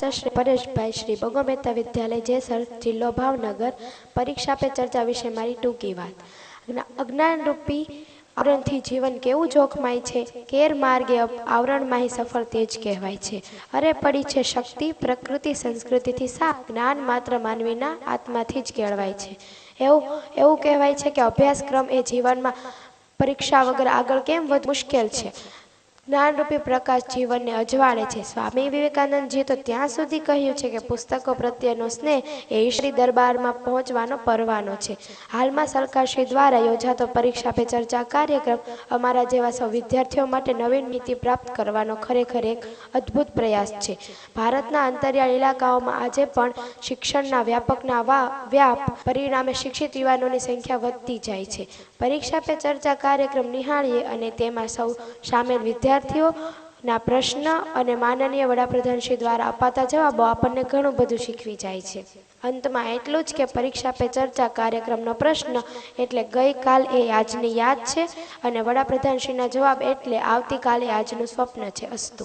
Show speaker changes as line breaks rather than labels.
શ્રી પરેશભાઈ શ્રી બગો મહેતા વિદ્યાલય જેસર જિલ્લો ભાવનગર પરીક્ષા પે ચર્ચા વિશે મારી ટૂંકી વાત. અજ્ઞાનરૂપી આવરણથી જીવન કેવું જોખમાય છે? કેર માર્ગે આવરણમાં સફળ તે જ કહેવાય છે. અરે પડી છે શક્તિ, પ્રકૃતિ, સંસ્કૃતિથી સા જ્ઞાન માત્ર માનવીના આત્માથી જ કેળવાય છે. એવું એવું કહેવાય છે કે અભ્યાસક્રમ એ જીવનમાં પરીક્ષા વગર આગળ કેમ વધુ મુશ્કેલ છે? જ્ઞાનરૂપી પ્રકાશ જીવનને અજવાળે છે. સ્વામી વિવેકાનંદજીએ તો ત્યાં સુધી કહ્યું છે કે પુસ્તકો પ્રત્યેનો સ્નેહ એ ઈશ્વરી દરબારમાં પહોંચવાનો પરવાનો છે. હાલમાં સરકારશ્રી દ્વારા યોજાતો પરીક્ષા પે ચર્ચા કાર્યક્રમ અમારા જેવા સૌ વિદ્યાર્થીઓ માટે નવીન નીતિ પ્રાપ્ત કરવાનો ખરેખર એક અદ્ભુત પ્રયાસ છે. ભારતના અંતરિયાળ ઇલાકાઓમાં આજે પણ શિક્ષણના વ્યાપકના વ્યાપ પરિણામે શિક્ષિત યુવાનોની સંખ્યા વધતી જાય છે. પરીક્ષા પે ચર્ચા કાર્યક્રમ નિહાળીએ અને તેમાં સૌ સામેલ વિદ્યાર્થીઓના પ્રશ્ન અને માનનીય વડાપ્રધાનશ્રી દ્વારા અપાતા જવાબો આપણને ઘણું બધું શીખવી જાય છે. અંતમાં એટલું જ કે પરીક્ષા પે ચર્ચા કાર્યક્રમનો પ્રશ્ન એટલે ગઈકાલ એ આજની યાદ છે અને વડાપ્રધાનશ્રીના જવાબ એટલે આવતીકાલે આજનું સ્વપ્ન છે અસ્તુ.